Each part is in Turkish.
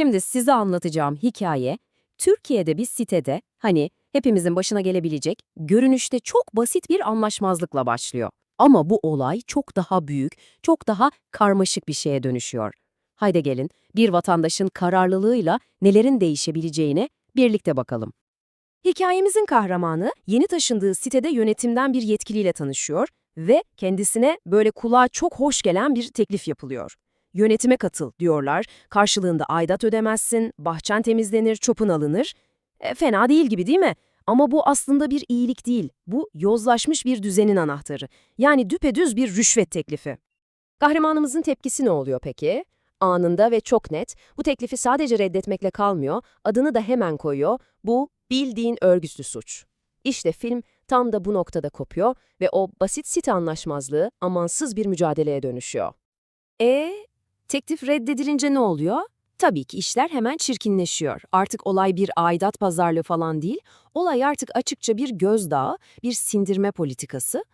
Şimdi size anlatacağım hikaye, Türkiye'de bir sitede, hani hepimizin başına gelebilecek, görünüşte çok basit bir anlaşmazlıkla başlıyor. Ama bu olay çok daha büyük, çok daha karmaşık bir şeye dönüşüyor. Haydi gelin, bir vatandaşın kararlılığıyla nelerin değişebileceğine birlikte bakalım. Hikayemizin kahramanı yeni taşındığı sitede yönetimden bir yetkiliyle tanışıyor ve kendisine böyle kulağa çok hoş gelen bir teklif yapılıyor. Yönetime katıl diyorlar, karşılığında aidat ödemezsin, bahçen temizlenir, çöpün alınır. E, fena değil gibi değil mi? Ama bu aslında bir iyilik değil, bu yozlaşmış bir düzenin anahtarı. Yani düpedüz bir rüşvet teklifi. Kahramanımızın tepkisi ne oluyor peki? Anında ve çok net, bu teklifi sadece reddetmekle kalmıyor, adını da hemen koyuyor, bu bildiğin örgütlü suç. İşte film tam da bu noktada kopuyor ve o basit site anlaşmazlığı amansız bir mücadeleye dönüşüyor. E teklif reddedilince ne oluyor? Tabii ki işler hemen çirkinleşiyor. Artık olay bir aidat pazarlığı falan değil, olay artık açıkça bir gözdağı, bir sindirme politikası.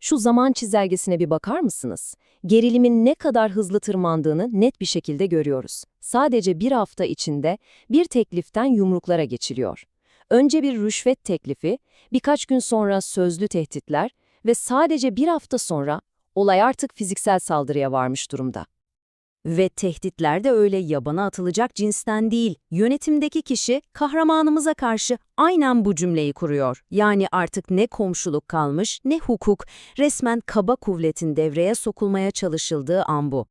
Şu zaman çizelgesine bir bakar mısınız? Gerilimin ne kadar hızlı tırmandığını net bir şekilde görüyoruz. Sadece bir hafta içinde bir tekliften yumruklara geçiliyor. Önce bir rüşvet teklifi, birkaç gün sonra sözlü tehditler ve sadece bir hafta sonra olay artık fiziksel saldırıya varmış durumda. Ve tehditler de öyle yabana atılacak cinsten değil. Yönetimdeki kişi kahramanımıza karşı aynen bu cümleyi kuruyor. Yani artık ne komşuluk kalmış ne hukuk, resmen kaba kuvvetin devreye sokulmaya çalışıldığı an bu.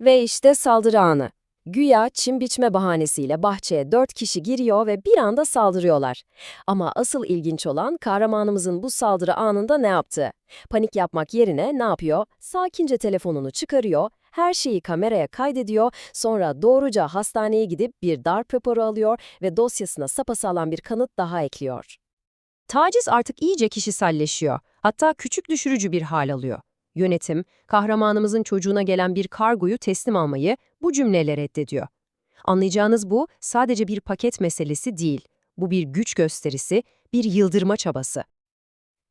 Ve işte saldırı anı. Güya çim biçme bahanesiyle bahçeye dört kişi giriyor ve bir anda saldırıyorlar. Ama asıl ilginç olan kahramanımızın bu saldırı anında ne yaptığı. Panik yapmak yerine ne yapıyor? Sakince telefonunu çıkarıyor, her şeyi kameraya kaydediyor, sonra doğruca hastaneye gidip bir darp raporu alıyor ve dosyasına sapasağlam bir kanıt daha ekliyor. Taciz artık iyice kişiselleşiyor, hatta küçük düşürücü bir hal alıyor. Yönetim, kahramanımızın çocuğuna gelen bir kargoyu teslim almayı bu cümleyle reddediyor. Anlayacağınız bu sadece bir paket meselesi değil. Bu bir güç gösterisi, bir yıldırma çabası.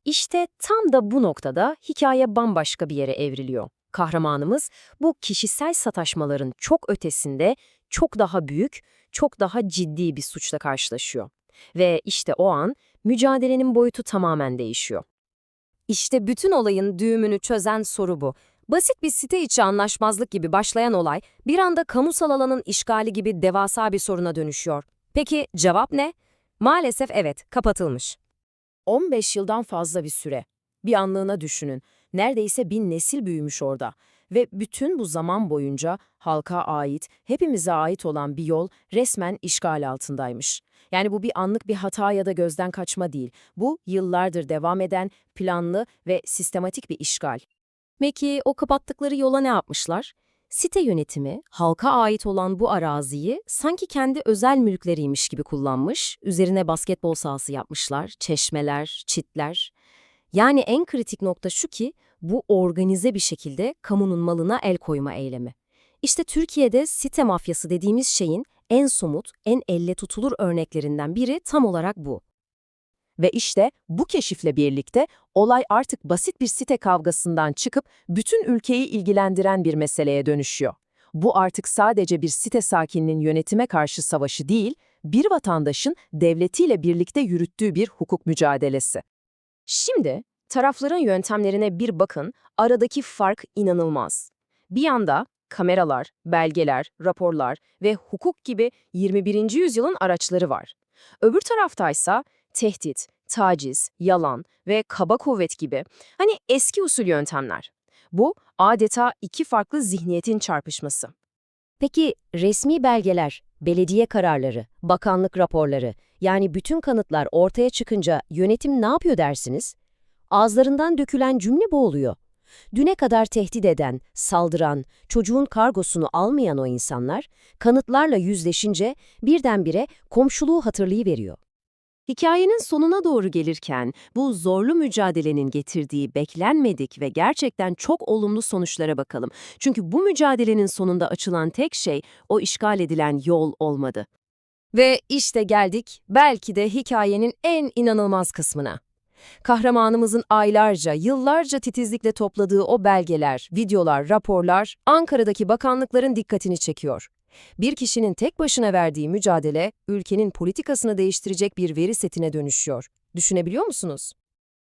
İşte tam da bu noktada hikaye bambaşka bir yere evriliyor. Kahramanımız bu kişisel sataşmaların çok ötesinde çok daha büyük, çok daha ciddi bir suçla karşılaşıyor. Ve işte o an mücadelenin boyutu tamamen değişiyor. İşte bütün olayın düğümünü çözen soru bu. Basit bir site içi anlaşmazlık gibi başlayan olay bir anda kamusal alanın işgali gibi devasa bir soruna dönüşüyor. Peki cevap ne? Maalesef evet, kapatılmış. 15 yıldan fazla bir süre. Bir anlığına düşünün. Neredeyse bin nesil büyümüş orada. Ve bütün bu zaman boyunca halka ait, hepimize ait olan bir yol resmen işgal altındaymış. Yani bu bir anlık bir hata ya da gözden kaçma değil. Bu yıllardır devam eden planlı ve sistematik bir işgal. Peki o kapattıkları yola ne yapmışlar? Site yönetimi, halka ait olan bu araziyi sanki kendi özel mülkleriymiş gibi kullanmış, üzerine basketbol sahası yapmışlar, çeşmeler, çitler. Yani en kritik nokta şu ki, bu organize bir şekilde kamunun malına el koyma eylemi. İşte Türkiye'de site mafyası dediğimiz şeyin en somut, en elle tutulur örneklerinden biri tam olarak bu. Ve işte bu keşifle birlikte olay artık basit bir site kavgasından çıkıp bütün ülkeyi ilgilendiren bir meseleye dönüşüyor. Bu artık sadece bir site sakininin yönetime karşı savaşı değil, bir vatandaşın devletiyle birlikte yürüttüğü bir hukuk mücadelesi. Şimdi tarafların yöntemlerine bir bakın, aradaki fark inanılmaz. Bir yanda kameralar, belgeler, raporlar ve hukuk gibi 21. yüzyılın araçları var. Öbür taraftaysa tehdit, taciz, yalan ve kaba kuvvet gibi hani eski usul yöntemler. Bu adeta iki farklı zihniyetin çarpışması. Peki resmi belgeler, belediye kararları, bakanlık raporları yani bütün kanıtlar ortaya çıkınca yönetim ne yapıyor dersiniz? Ağızlarından dökülen cümle bu oluyor. Düne kadar tehdit eden, saldıran, çocuğun kargosunu almayan o insanlar, kanıtlarla yüzleşince birdenbire komşuluğu hatırlayıveriyor. Hikayenin sonuna doğru gelirken bu zorlu mücadelenin getirdiği beklenmedik ve gerçekten çok olumlu sonuçlara bakalım. Çünkü bu mücadelenin sonunda açılan tek şey o işgal edilen yol olmadı. Ve işte geldik belki de hikayenin en inanılmaz kısmına. Kahramanımızın aylarca, yıllarca titizlikle topladığı o belgeler, videolar, raporlar Ankara'daki bakanlıkların dikkatini çekiyor. Bir kişinin tek başına verdiği mücadele, ülkenin politikasını değiştirecek bir veri setine dönüşüyor. Düşünebiliyor musunuz?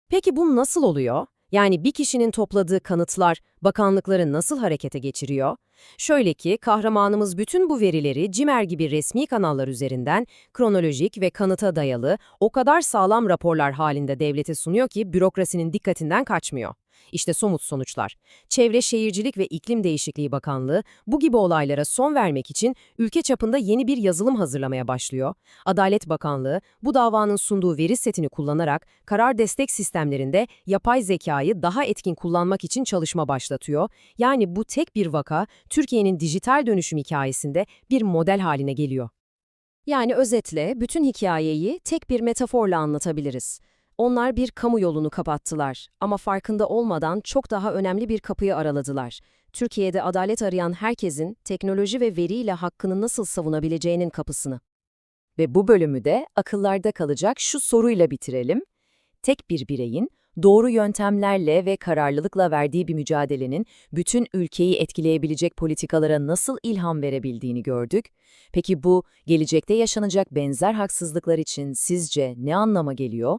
Peki bu nasıl oluyor? Yani bir kişinin topladığı kanıtlar bakanlıkları nasıl harekete geçiriyor? Şöyle ki kahramanımız bütün bu verileri CİMER gibi resmi kanallar üzerinden kronolojik ve kanıta dayalı o kadar sağlam raporlar halinde devlete sunuyor ki bürokrasinin dikkatinden kaçmıyor. İşte somut sonuçlar. Çevre Şehircilik ve İklim Değişikliği Bakanlığı bu gibi olaylara son vermek için ülke çapında yeni bir yazılım hazırlamaya başlıyor. Adalet Bakanlığı bu davanın sunduğu veri setini kullanarak karar destek sistemlerinde yapay zekayı daha etkin kullanmak için çalışma başlatıyor. Yani bu tek bir vaka Türkiye'nin dijital dönüşüm hikayesinde bir model haline geliyor. Yani özetle bütün hikayeyi tek bir metaforla anlatabiliriz. Onlar bir kamu yolunu kapattılar ama farkında olmadan çok daha önemli bir kapıyı araladılar. Türkiye'de adalet arayan herkesin teknoloji ve veriyle hakkını nasıl savunabileceğinin kapısını. Ve bu bölümü de akıllarda kalacak şu soruyla bitirelim. Tek bir bireyin doğru yöntemlerle ve kararlılıkla verdiği bir mücadelenin bütün ülkeyi etkileyebilecek politikalara nasıl ilham verebildiğini gördük. Peki bu gelecekte yaşanacak benzer haksızlıklar için sizce ne anlama geliyor?